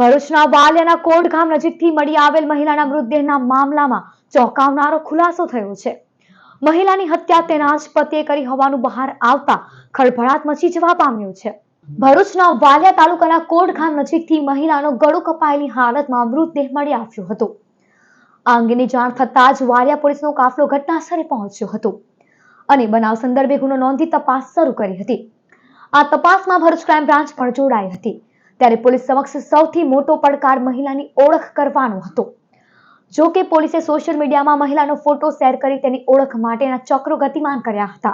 ભરૂચના વાલિયાના કોટ નજીકથી મળી આવેલ મહિલાના મૃતદેહના મામલામાં ચોંકાવનારો ખુલાસો થયો છે મહિલાની હત્યા તેના જ પતિએ કરી હોવાનું બહાર આવતા ખળભળાટ મચી જવા પામ્યો છે ભરૂચના વાલિયા તાલુકાના કોટ નજીકથી મહિલાનો ગળો કપાયેલી હાલતમાં મૃતદેહ મળી આવ્યો હતો આ અંગેની જાણ થતાં જ વાલિયા પોલીસનો કાફલો ઘટનાસ્થળે પહોંચ્યો હતો અને બનાવ સંદર્ભે ગુનો નોંધી તપાસ શરૂ કરી હતી આ તપાસમાં ભરૂચ ક્રાઇમ બ્રાન્ચ પણ જોડાઈ હતી ત્યારે પોલીસ સમક્ષ સૌથી મોટો પડકાર મહિલાની ઓળખ કરવાનો હતો જો કે પોલીસે સોશિયલ મીડિયામાં મહિલાનો ફોટો શેર કરી તેની ઓળખ માટેના ચક્રો ગતિમાન કર્યા હતા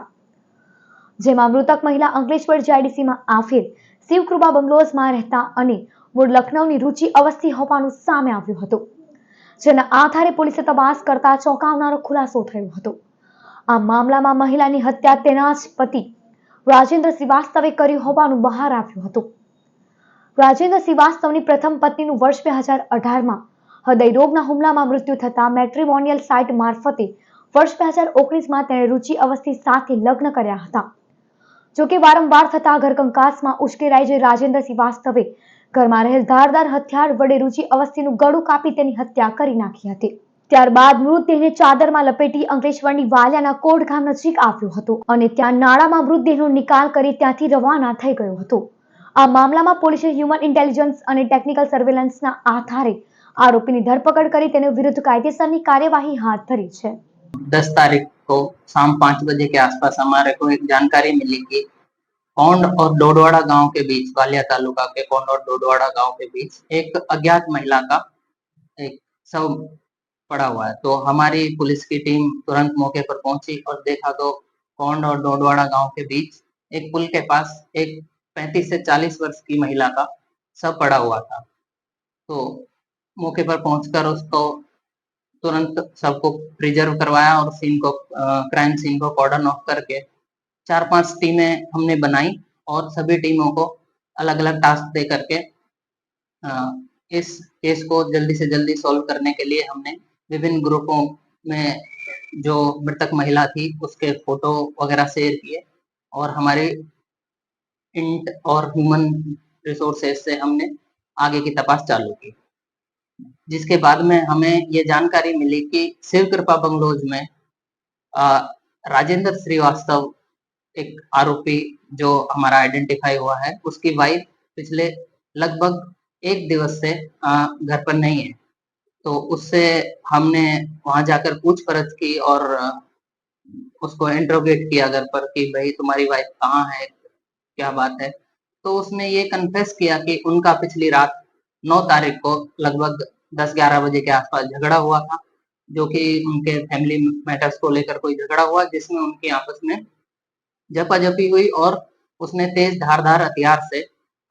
જેમાં મૃતક મહિલા અંકલેશ્વર જીઆઈડીસીમાં આફેર શિવકૃપા બંગલોઝમાં રહેતા અને મૂળ લખનૌની રુચિ અવસ્થી હોવાનું સામે આવ્યું હતું જેના આધારે પોલીસે તપાસ કરતા ચોંકાવનારો ખુલાસો થયો હતો આ મામલામાં મહિલાની હત્યા તેના જ પતિ રાજેન્દ્ર શ્રીવાસ્તવે કર્યું હોવાનું બહાર આવ્યું હતું રાજેન્દ્ર શ્રીવાસ્તવની પ્રથમ પત્નીનું વર્ષ બે હજાર અઢારમાં હૃદયરોગના હુમલામાં મૃત્યુ થતાં મેટ્રિમોનિયલ સાઇટ મારફતે વર્ષ બે હજાર ઓગણીસમાં તેણે રુચિ અવસ્થી સાથે લગ્ન કર્યા હતા જોકે વારંવાર થતા ઘરકંકાસમાં ઉશ્કેરાઈ જઈ રાજેન્દ્ર શ્રીવાસ્તવે ઘરમાં રહેલ ધારદાર હથિયાર વડે રુચિ અવસ્થીનું ગળું કાપી તેની હત્યા કરી નાખી હતી ત્યારબાદ મૃતદેહને ચાદરમાં લપેટી અંકલેશ્વરની વાલિયાના કોડ ગામ નજીક આવ્યો હતો અને ત્યાં નાળામાં મૃતદેહનો નિકાલ કરી ત્યાંથી રવાના થઈ ગયો હતો આ મામલામાં પોલીસ હે્યુમન ઇન્ટેલિજન્સ અને ટેકનિકલ સર્વેલન્સના આધારે આરોપીની ધરપકડ કરી તેના વિરુદ્ધ કાયદેસરની કાર્યવાહી હાથ ધરી છે 10 તારીખે સાંજે 5:00 વાગ્યે કે આસપાસ અમારે કોઈ એક જાણકારી મળી કે કોંડ અને ડોડવાડા ગામ کے بیچ વાલિયા તાલુકા کے કોંડ اور ડોડવાડા گاؤں کے بیچ ایک અજાણ્યા મહિલા کا એક शव पड़ा हुआ है तो हमारी पुलिस की टीम तुरंत मौके पर पहुंची और देखा तो कोंड और डॉडवाड़ा गांव के बीच एक पुल के पास एक पैंतीस से चालीस वर्ष की महिला का सब पड़ा हुआ था तो मौके पर पहुंचकर उसको तुरंत सबको प्रिजर्व करवाया और सीन को क्राइम सीन को कॉर्डन ऑफ करके चार पांच टीमें हमने बनाई और सभी टीमों को अलग अलग टास्क दे करके इस केस को जल्दी से जल्दी सॉल्व करने के लिए हमने विभिन्न ग्रुपों में जो मृतक महिला थी उसके फोटो वगैरह शेयर किए और हमारी इंट और ह्यूमन रिसोर्सेज से हमने आगे की तपास चालू की जिसके बाद में हमें ये जानकारी मिली कि शिव कृपा बंगलोज में राजेंद्र श्रीवास्तव एक आरोपी जो हमारा आइडेंटिफाई हुआ है उसकी वाइफ पिछले लगभग एक दिवस से घर पर नहीं है तो उससे हमने वहां जाकर पूछ परछ की और उसको इंट्रोगेट किया घर पर कि भाई तुम्हारी वाइफ कहाँ है क्या बात है तो उसने ये कन्फेस किया कि उनका पिछली रात नौ तारीख को लगभग दस ग्यारह बजे के आसपास झगड़ा हुआ था जो कि उनके फैमिली मैटर्स को लेकर कोई झगड़ा हुआ जिसमें उनकी आपस में झपाझपी हुई और उसने तेज धारधार हथियार से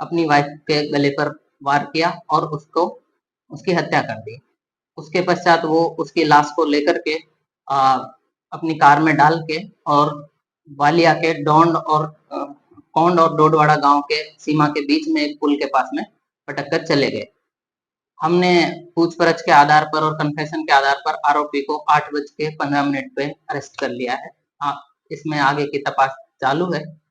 अपनी वाइफ के गले पर वार किया और उसको उसकी हत्या कर दी उसके पश्चात वो उसकी लाश को लेकर के आ, अपनी कार में डाल के और वालिया के डोंड और कौंड और डोडवाड़ा गांव के सीमा के बीच में एक पुल के पास में भटक कर चले गए हमने पूछपरछ के आधार पर और कन्फेशन के आधार पर आरोपी को आठ बज के पंद्रह मिनट पे अरेस्ट कर लिया है आ, हाँ, इसमें आगे की तपास चालू है